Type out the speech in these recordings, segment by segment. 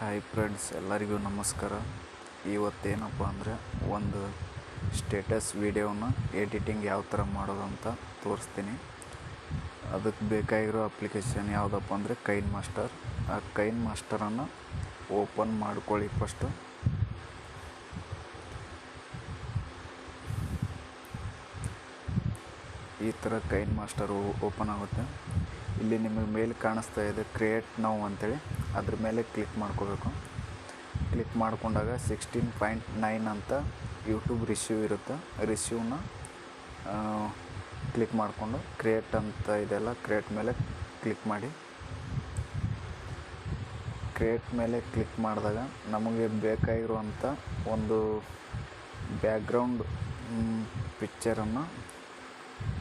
Hi friends ಎಲ್ಲರಿಗೂ ನಮಸ್ಕಾರ. ಇವತ್ತೇನಪ್ಪ ಅಂದರೆ ಒಂದು ಸ್ಟೇಟಸ್ ವೀಡಿಯೋನ ಎಡಿಟಿಂಗ್ ಯಾವ ಥರ ಮಾಡೋದು ಅಂತ ತೋರಿಸ್ತೀನಿ. ಅದಕ್ಕೆ ಬೇಕಾಗಿರೋ ಅಪ್ಲಿಕೇಶನ್ ಯಾವುದಪ್ಪ ಅಂದರೆ ಕೈನ್ ಮಾಸ್ಟರ್ ಆ ಕೈನ್ ಮಾಸ್ಟರನ್ನು ಓಪನ್ ಮಾಡ್ಕೊಳ್ಳಿ ಫಸ್ಟು ಈ ಥರ ಕೈನ್ ಮಾಸ್ಟರ್ ಓಪನ್ ಆಗುತ್ತೆ. ಇಲ್ಲಿ ನಿಮಗೆ ಮೇಲೆ ಕಾಣಿಸ್ತಾ ಇದೆ ಕ್ರಿಯೇಟ್ ನೌ ಅಂತೇಳಿ. ಅದ್ರ ಮೇಲೆ ಕ್ಲಿಕ್ ಮಾಡ್ಕೋಬೇಕು. ಕ್ಲಿಕ್ ಮಾಡಿಕೊಂಡಾಗ ಸಿಕ್ಸ್ಟೀನ್ ಪಾಯಿಂಟ್ ನೈನ್ ಅಂತ ಯೂಟ್ಯೂಬ್ ರಿಸೀವ್ ಇರುತ್ತೆ. ರಿಸೀವ್ನ ಕ್ಲಿಕ್ ಮಾಡಿಕೊಂಡು ಕ್ರಿಯೇಟ್ ಅಂತ ಇದೆಲ್ಲ ಕ್ರಿಯೇಟ್ ಮೇಲೆ ಕ್ಲಿಕ್ ಮಾಡಿ. ಕ್ರಿಯೇಟ್ ಮೇಲೆ ಕ್ಲಿಕ್ ಮಾಡಿದಾಗ ನಮಗೆ ಬೇಕಾಗಿರುವಂಥ ಒಂದು ಬ್ಯಾಕ್ಗ್ರೌಂಡ್ ಪಿಕ್ಚರನ್ನು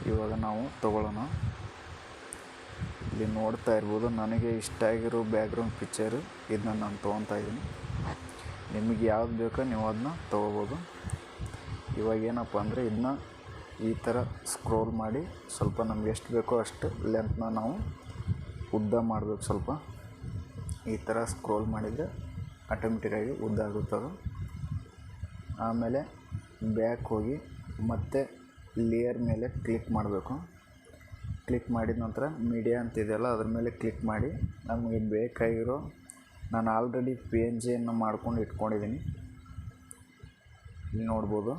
ಇವಾಗ ನಾವು ತಗೊಳ್ಳೋಣ. ಇಲ್ಲಿ ನೋಡ್ತಾ ಇರ್ಬೋದು. ನನಗೆ ಇಷ್ಟ ಆಗಿರೋ ಬ್ಯಾಕ್ಗ್ರೌಂಡ್ ಪಿಕ್ಚರು ಇದನ್ನ ನಾನು ತೊಗೊತಾ ಇದ್ದೀನಿ. ನಿಮಗೆ ಯಾವ್ದು ಬೇಕೋ ನೀವು ಅದನ್ನ ತೊಗೋಬೋದು. ಇವಾಗ ಏನಪ್ಪ ಅಂದರೆ ಇದನ್ನ ಈ ಥರ ಸ್ಕ್ರೋಲ್ ಮಾಡಿ ಸ್ವಲ್ಪ ನಮ್ಗೆ ಎಷ್ಟು ಬೇಕೋ ಅಷ್ಟು ಲೆಂತ್ನ ನಾವು ಉದ್ದ ಮಾಡಬೇಕು ಸ್ವಲ್ಪ. ಈ ಥರ ಸ್ಕ್ರೋಲ್ ಮಾಡಿದರೆ ಆಟೋಮೆಟಿಕ್ಕಾಗಿ ಉದ್ದ ಆಗುತ್ತದು ಆಮೇಲೆ ಬ್ಯಾಕ್ ಹೋಗಿ ಮತ್ತೆ ಲೇಯರ್ ಮೇಲೆ ಕ್ಲಿಕ್ ಮಾಡಬೇಕು. ಕ್ಲಿಕ್ ಮಾಡಿದ ನಂತರ ಮೀಡಿಯಾ ಅಂತಿದೆಯಲ್ಲ ಅದ್ರ ಮೇಲೆ ಕ್ಲಿಕ್ ಮಾಡಿ, ನಮಗೆ ಬೇಕಾಗಿರೋ, ನಾನು ಆಲ್ರೆಡಿ ಪಿ ಎನ್ ಜಿಯನ್ನು ಮಾಡ್ಕೊಂಡು ಇಟ್ಕೊಂಡಿದ್ದೀನಿ ಇಲ್ಲಿ ನೋಡ್ಬೋದು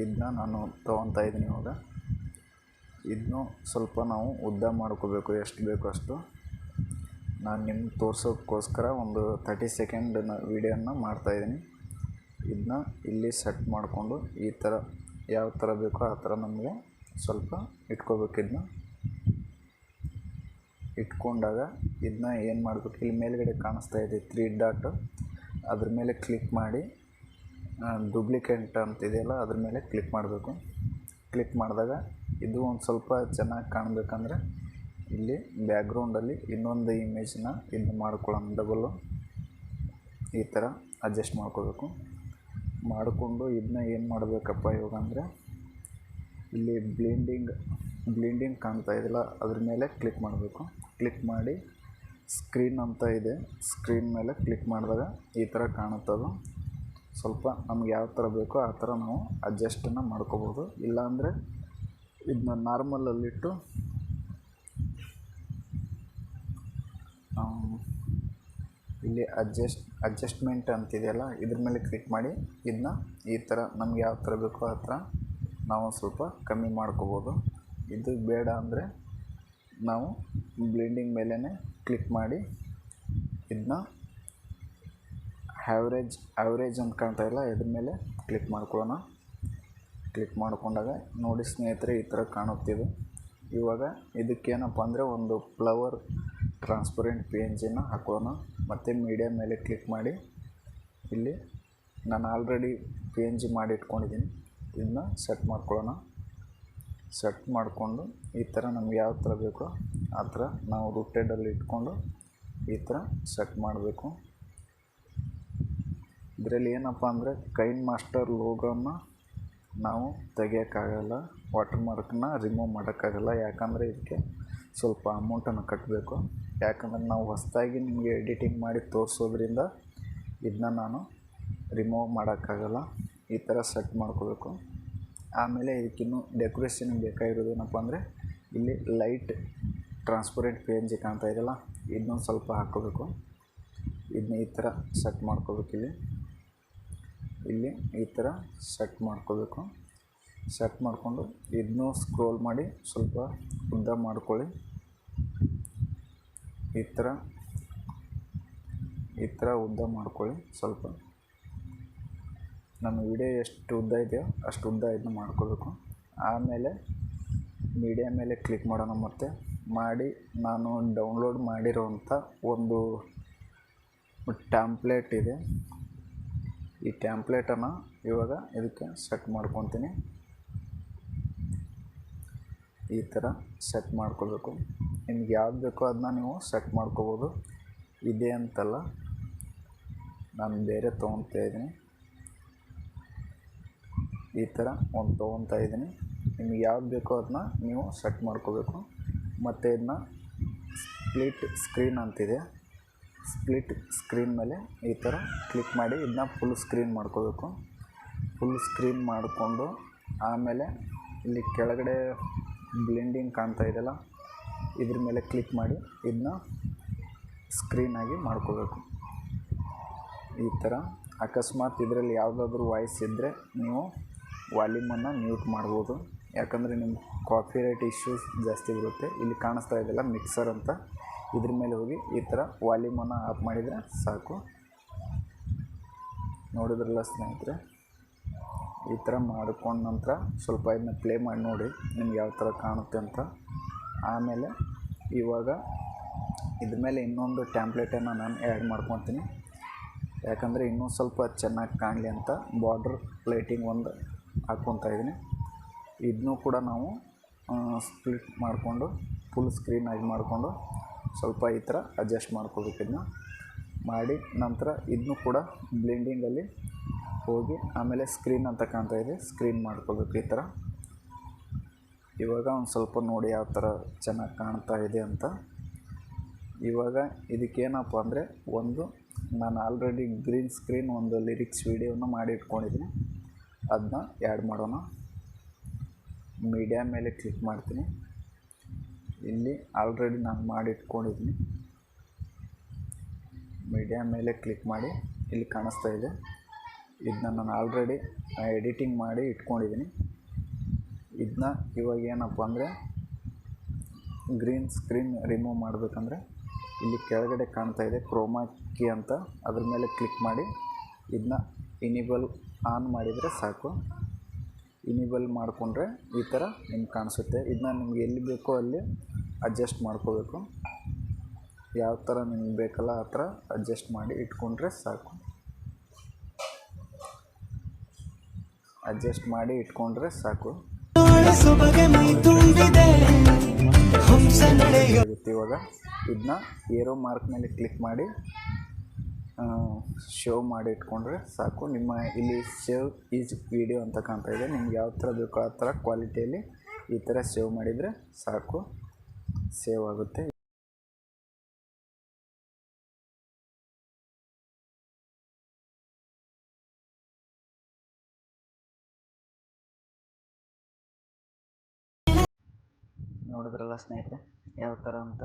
ಇದನ್ನ ನಾನು ತೊಗೊತಾ ಇದ್ದೀನಿ ಇವಾಗ. ಇದನ್ನು ಸ್ವಲ್ಪ ನಾವು ಉದ್ದ ಮಾಡ್ಕೋಬೇಕು, ಎಷ್ಟು ಬೇಕೋ ಅಷ್ಟು. ನಾನು ನಿಮ್ಗೆ ತೋರ್ಸೋಕ್ಕೋಸ್ಕರ ಒಂದು ತರ್ಟಿ ಸೆಕೆಂಡ್ ವೀಡಿಯೋನ ಮಾಡ್ತಾಯಿದ್ದೀನಿ ಇದನ್ನ ಇಲ್ಲಿ ಸೆಟ್ ಮಾಡಿಕೊಂಡು ಈ ಥರ ಯಾವ ಥರ ಬೇಕೋ ಆ ಥರ ನಮಗೆ ಸ್ವಲ್ಪ ಇಟ್ಕೋಬೇಕು ಇಟ್ಕೊಂಡಾಗ ಇದನ್ನ ಏನು ಮಾಡಬೇಕು? ಇಲ್ಲಿ ಮೇಲ್ಗಡೆ ಕಾಣಿಸ್ತಾ ಇದೆ ತ್ರೀ ಡಾಟ್ ಅದ್ರ ಮೇಲೆ ಕ್ಲಿಕ್ ಮಾಡಿ ಡೂಪ್ಲಿಕೇಟ್ ಅಂತಿದೆಯಲ್ಲ ಅದ್ರ ಮೇಲೆ ಕ್ಲಿಕ್ ಮಾಡಬೇಕು. ಕ್ಲಿಕ್ ಮಾಡಿದಾಗ ಇದು ಒಂದು ಸ್ವಲ್ಪ ಚೆನ್ನಾಗಿ ಕಾಣಬೇಕಂದ್ರೆ ಇಲ್ಲಿ ಬ್ಯಾಕ್ಗ್ರೌಂಡಲ್ಲಿ ಇನ್ನೊಂದು ಇಮೇಜನ್ನ ಇದು ಮಾಡ್ಕೊಳ್ಳೋಣ. ಡಬಲ್ಲು ಈ ಥರ ಅಡ್ಜಸ್ಟ್ ಮಾಡ್ಕೋಬೇಕು. ಮಾಡಿಕೊಂಡು ಇದನ್ನ ಏನು ಮಾಡಬೇಕಪ್ಪ ಇವಾಗ ಅಂದರೆ, ಇಲ್ಲಿ ಬ್ಲೀಂಡಿಂಗ್ ಬ್ಲೀಂಡಿಂಗ್ ಕಾಣ್ತಾ ಇದೆಯಲ್ಲ, ಅದ್ರ ಮೇಲೆ ಕ್ಲಿಕ್ ಮಾಡಬೇಕು. ಕ್ಲಿಕ್ ಮಾಡಿ ಸ್ಕ್ರೀನ್ ಅಂತ ಇದೆ. ಸ್ಕ್ರೀನ್ ಮೇಲೆ ಕ್ಲಿಕ್ ಮಾಡಿದಾಗ ಈ ಥರ ಕಾಣುತ್ತದು ಸ್ವಲ್ಪ ನಮ್ಗೆ ಯಾವ ಥರ ಬೇಕೋ ಆ ಥರ ನಾವು ಅಡ್ಜಸ್ಟನ್ನು ಮಾಡ್ಕೋಬೋದು. ಇಲ್ಲಾಂದರೆ ಇದನ್ನ ನಾರ್ಮಲಲ್ಲಿಟ್ಟು ಇಲ್ಲಿ ಅಡ್ಜಸ್ಟ್, ಅಡ್ಜಸ್ಟ್ಮೆಂಟ್ ಅಂತಿದೆಯಲ್ಲ, ಇದ್ರ ಮೇಲೆ ಕ್ಲಿಕ್ ಮಾಡಿ ಇದನ್ನ ಈ ಥರ ನಮ್ಗೆ ಯಾವ ಥರ ಬೇಕೋ ಆ ಥರ ನಾವು ಸ್ವಲ್ಪ ಕಮ್ಮಿ ಮಾಡ್ಕೋಬೋದು. ಇದು ಬೇಡ ಅಂದರೆ ನಾವು ಬ್ಲೆಂಡಿಂಗ್ ಮೇಲೇ ಕ್ಲಿಕ್ ಮಾಡಿ ಇದನ್ನ ಹ್ಯಾವ್ರೇಜ್ ಆ್ಯಾವ್ರೇಜ್ ಅಂತ ಕಾಣ್ತಾ ಇಲ್ಲ, ಇದ್ರ ಮೇಲೆ ಕ್ಲಿಕ್ ಮಾಡ್ಕೊಳ್ಳೋಣ. ಕ್ಲಿಕ್ ಮಾಡಿಕೊಂಡಾಗ ನೋಡಿ ಸ್ನೇಹಿತರೆ, ಈ ಥರ ಕಾಣುತ್ತಿದೆ. ಇವಾಗ ಇದಕ್ಕೇನಪ್ಪ ಅಂದರೆ ಒಂದು ಫ್ಲವರ್ ಟ್ರಾನ್ಸ್ಪರೆಂಟ್ ಪಿ ಎನ್ ಜಿನ ಹಾಕೋಣ ಮತ್ತು ಮೀಡಿಯಾ ಮೇಲೆ ಕ್ಲಿಕ್ ಮಾಡಿ. ಇಲ್ಲಿ ನಾನು ಆಲ್ರೆಡಿ ಪಿ ಎನ್ ಜಿ ಮಾಡಿ ಇಟ್ಕೊಂಡಿದ್ದೀನಿ. ಇದನ್ನ ಸೆಟ್ ಮಾಡ್ಕೊಳ್ಳೋಣ. ಸೆಟ್ ಮಾಡಿಕೊಂಡು ಈ ಥರ ನಮ್ಗೆ ಯಾವ ಥರ ಬೇಕೋ ಆ ಥರ ನಾವು ರೂಟೆಡಲ್ಲಿ ಇಟ್ಕೊಂಡು ಈ ಥರ ಸೆಟ್ ಮಾಡಬೇಕು. ಇದರಲ್ಲಿ ಏನಪ್ಪ ಅಂದರೆ ಕೈನ್ ಮಾಸ್ಟರ್ ಲೋಗೋನ ನಾವು ತೆಗಿಯೋಕ್ಕಾಗಲ್ಲ ವಾಟರ್ ಮಾರ್ಕ್ನ ರಿಮೂವ್ ಮಾಡೋಕ್ಕಾಗಲ್ಲ, ಯಾಕಂದರೆ ಇದಕ್ಕೆ ಸ್ವಲ್ಪ ಅಮೌಂಟನ್ನು ಕಟ್ಟಬೇಕು ಯಾಕಂದರೆ ನಾವು ಹೊಸದಾಗಿ ನಿಮಗೆ ಎಡಿಟಿಂಗ್ ಮಾಡಿ ತೋರಿಸೋದ್ರಿಂದ ಇದನ್ನ ನಾನು ರಿಮೂವ್ ಮಾಡೋಕ್ಕಾಗಲ್ಲ. ಈ ಥರ ಸೆಟ್ ಮಾಡ್ಕೋಬೇಕು. ಆಮೇಲೆ ಇದಕ್ಕಿನ್ನೂ ಡೆಕೋರೇಷನ್ ಬೇಕಾಗಿರೋದು ಏನಪ್ಪ ಅಂದರೆ ಇಲ್ಲಿ light transparent P N G ಕಾಣ್ತಾ ಇದೆಯಲ್ಲ ಇದನ್ನೊಂದು ಸ್ವಲ್ಪ ಹಾಕೋಬೇಕು. ಇದನ್ನ ಈ ಥರ ಸೆಟ್ ಮಾಡ್ಕೋಬೇಕು ಇಲ್ಲಿ. ಇಲ್ಲಿ ಈ ಥರ ಸೆಟ್ ಮಾಡ್ಕೋಬೇಕು. ಸೆಟ್ ಮಾಡಿಕೊಂಡು ಇದನ್ನೂ ಸ್ಕ್ರೋಲ್ ಮಾಡಿ ಸ್ವಲ್ಪ ಉದ್ದ ಮಾಡ್ಕೊಳ್ಳಿ. ಈ ಥರ ಈ ಥರ ಉದ್ದ ಮಾಡ್ಕೊಳ್ಳಿ ಸ್ವಲ್ಪ. ನಮ್ಮ ವಿಡಿಯೋ ಎಷ್ಟು ಉದ್ದ ಇದೆಯೋ ಅಷ್ಟು ಉದ್ದ ಇದನ್ನ ಮಾಡ್ಕೋಬೇಕು ಆಮೇಲೆ ಮೀಡಿಯಾ ಮೇಲೆ ಕ್ಲಿಕ್ ಮಾಡೋಣ ಮತ್ತೆ. ಮಾಡಿ ನಾನು ಡೌನ್ಲೋಡ್ ಮಾಡಿರೋವಂಥ ಒಂದು ಟ್ಯಾಂಪ್ಲೇಟ್ ಇದೆ. ಈ ಟ್ಯಾಂಪ್ಲೇಟನ್ನು ಇವಾಗ ಇದಕ್ಕೆ ಸೆಟ್ ಮಾಡ್ಕೊತೀನಿ. ಈ ಥರ ಸೆಟ್ ಮಾಡ್ಕೋಬೇಕು ನಿಮ್ಗೆ ಯಾವ್ದು ಬೇಕೋ ಅದನ್ನ ನೀವು ಸೆಟ್ ಮಾಡ್ಕೋಬೋದು. ಇದೆ ಅಂತಲ್ಲ, ನಾನು ಬೇರೆ ತೊಗೊತಾ ಇದ್ದೀನಿ. ಈ ಥರ ಒಂದು ತೊಗೊತಾ ಇದ್ದೀನಿ. ನಿಮಗೆ ಯಾವ್ದು ಬೇಕೋ ಅದನ್ನ ನೀವು ಸೆಟ್ ಮಾಡ್ಕೋಬೇಕು. ಮತ್ತು ಇದನ್ನ ಸ್ಪ್ಲಿಟ್ ಸ್ಕ್ರೀನ್ ಅಂತಿದೆ. ಸ್ಪ್ಲಿಟ್ ಸ್ಕ್ರೀನ್ ಮೇಲೆ ಈ ಥರ ಕ್ಲಿಕ್ ಮಾಡಿ ಇದನ್ನ ಫುಲ್ ಸ್ಕ್ರೀನ್ ಮಾಡ್ಕೋಬೇಕು. ಫುಲ್ ಸ್ಕ್ರೀನ್ ಮಾಡಿಕೊಂಡು ಆಮೇಲೆ ಇಲ್ಲಿ ಕೆಳಗಡೆ ಬ್ಲೆಂಡಿಂಗ್ ಕಾಣ್ತಾ ಇದೆಯಲ್ಲ, ಇದ್ರ ಮೇಲೆ ಕ್ಲಿಕ್ ಮಾಡಿ ಇದನ್ನ ಸ್ಕ್ರೀನಾಗಿ ಮಾಡ್ಕೋಬೇಕು. ಈ ಥರ. ಅಕಸ್ಮಾತ್ ಇದರಲ್ಲಿ ಯಾವುದಾದ್ರೂ ವಾಯ್ಸ್ ಇದ್ದರೆ ನೀವು ವಾಲ್ಯೂಮನ್ನು ಮ್ಯೂಟ್ ಮಾಡ್ಬೋದು. ಯಾಕಂದರೆ ನಿಮ್ಮ ಕಾಫಿ ರೈಟ್ ಇಶ್ಯೂಸ್ ಜಾಸ್ತಿ ಬರುತ್ತೆ ಇಲ್ಲಿ ಕಾಣಿಸ್ತಾ ಇದೆಲ್ಲ ಮಿಕ್ಸರ್ ಅಂತ. ಇದ್ರ ಮೇಲೆ ಹೋಗಿ ಈ ಥರ ವಾಲ್ಯೂಮನ್ನು ಆಫ್ ಮಾಡಿದರೆ ಸಾಕು. ನೋಡಿದ್ರಲ್ಲ ಸ್ನೇಹಿತರೆ? ಈ ಥರ ಮಾಡಿಕೊಂಡ ನಂತರ ಸ್ವಲ್ಪ ಇದನ್ನ ಪ್ಲೇ ಮಾಡಿ ನೋಡಿ ನಿಮ್ಗೆ ಯಾವ ಥರ ಕಾಣುತ್ತೆ ಅಂತ. ಆಮೇಲೆ ಇವಾಗ ಇದ್ರ ಮೇಲೆ ಇನ್ನೊಂದು ಟ್ಯಾಂಪ್ಲೆಟನ್ನು ನಾನು ಆ್ಯಡ್ ಮಾಡ್ಕೊತೀನಿ. ಯಾಕಂದರೆ ಇನ್ನೂ ಸ್ವಲ್ಪ ಚೆನ್ನಾಗಿ ಕಾಣಲಿ ಅಂತ ಬಾರ್ಡ್ರ್ ಪ್ಲೇಟಿಂಗ್ ಒಂದು ಹಾಕ್ಕೊತಾ ಇದ್ದೀನಿ ಇದನ್ನೂ ಕೂಡ ನಾವು ಸ್ಪ್ಲಿಟ್ ಮಾಡಿಕೊಂಡು ಫುಲ್ ಸ್ಕ್ರೀನ್ ಆಗಿ ಮಾಡಿಕೊಂಡು, ಸ್ವಲ್ಪ ಈ ಥರ ಅಡ್ಜಸ್ಟ್ ಮಾಡ್ಕೋಬೇಕು ಇದನ್ನ. ಮಾಡಿ ನಂತರ ಇದನ್ನೂ ಕೂಡ ಬ್ಲೆಂಡಿಂಗಲ್ಲಿ ಹೋಗಿ ಆಮೇಲೆ ಸ್ಕ್ರೀನ್ ಅಂತ ಕಾಣ್ತಾ ಇದೆ ಸ್ಕ್ರೀನ್ ಮಾಡ್ಕೋಬೇಕು ಈ ಥರ. ಇವಾಗ ಒಂದು ಸ್ವಲ್ಪ ನೋಡಿ ಯಾವ ಥರ ಚೆನ್ನಾಗಿ ಕಾಣ್ತಾ ಇದೆ ಅಂತ. ಇವಾಗ ಇದಕ್ಕೇನಪ್ಪ ಅಂದರೆ ಒಂದು, ನಾನು ಆಲ್ರೆಡಿ ಗ್ರೀನ್ ಸ್ಕ್ರೀನ್ ಒಂದು ಲಿರಿಕ್ಸ್ ವೀಡಿಯೋನ ಮಾಡಿ ಇಟ್ಕೊಂಡಿದ್ದೀನಿ. ಅದನ್ನ ಆ್ಯಡ್ ಮಾಡೋಣ. ಮೀಡಿಯಾ ಮೇಲೆ ಕ್ಲಿಕ್ ಮಾಡ್ತೀನಿ. ಇಲ್ಲಿ ಆಲ್ರೆಡಿ ನಾನು ಮಾಡಿಟ್ಕೊಂಡಿದ್ದೀನಿ ಮೀಡಿಯಾ ಮೇಲೆ ಕ್ಲಿಕ್ ಮಾಡಿ ಇಲ್ಲಿ ಕಾಣಿಸ್ತಾ ಇದೆ. ಇದನ್ನ ನಾನು ಆಲ್ರೆಡಿ ಎಡಿಟಿಂಗ್ ಮಾಡಿ ಇಟ್ಕೊಂಡಿದ್ದೀನಿ ಇದನ್ನ ಇವಾಗ ಏನಪ್ಪ ಅಂದರೆ ಗ್ರೀನ್ ಸ್ಕ್ರೀನ್ ರಿಮೂವ್ ಮಾಡಬೇಕಂದ್ರೆ ಇಲ್ಲಿ ಕೆಳಗಡೆ ಕಾಣ್ತಾ ಇದೆ ಕ್ರೋಮಾ ಕೀ ಅಂತ. ಅದ್ರ ಮೇಲೆ ಕ್ಲಿಕ್ ಮಾಡಿ ಇದನ್ನ ಇನಿಬಲ್ ಆನ್ ಮಾಡಿದರೆ ಸಾಕು. ಇನಿಬಲ್ ಮಾಡಿಕೊಂಡ್ರೆ ಈ ಥರ ನಿಮ್ಗೆ ಕಾಣಿಸುತ್ತೆ. ಇದನ್ನ ನಿಮ್ಗೆ ಎಲ್ಲಿ ಬೇಕೋ ಅಲ್ಲಿ ಅಡ್ಜಸ್ಟ್ ಮಾಡ್ಕೋಬೇಕು. ಯಾವ ಥರ ನಿಮ್ಗೆ ಬೇಕಲ್ಲ ಆ ಥರ ಅಡ್ಜಸ್ಟ್ ಮಾಡಿ ಇಟ್ಕೊಂಡ್ರೆ ಸಾಕು. ಅಡ್ಜಸ್ಟ್ ಮಾಡಿ ಇಟ್ಕೊಂಡ್ರೆ ಸಾಕು. ಇವಾಗ ಇದನ್ನ ಏರೋ ಮಾರ್ಕ್ ಮೇಲೆ ಕ್ಲಿಕ್ ಮಾಡಿ ಶೋ ಮಾಡಿ ಇಟ್ಕೊಂಡ್ರೆ ಸಾಕು. ನಿಮ್ಮ ಇಲ್ಲಿ ಸೇವ್ ಈಸ್ ವಿಡಿಯೋ ಅಂತ ಕಾಣ್ತಾ ಇದೆ. ನಿಮ್ಗೆ ಯಾವ ಥರ ಬೇಕೋ ಆ ಥರ ಕ್ವಾಲಿಟಿಯಲ್ಲಿ ಈ ಥರ ಸೇವ್ ಮಾಡಿದರೆ ಸಾಕು. ಸೇವ್ ಆಗುತ್ತೆ. ನೋಡಿದ್ರಲ್ಲ ಸ್ನೇಹಿತರೆ, ಯಾವ ಥರ ಅಂತ?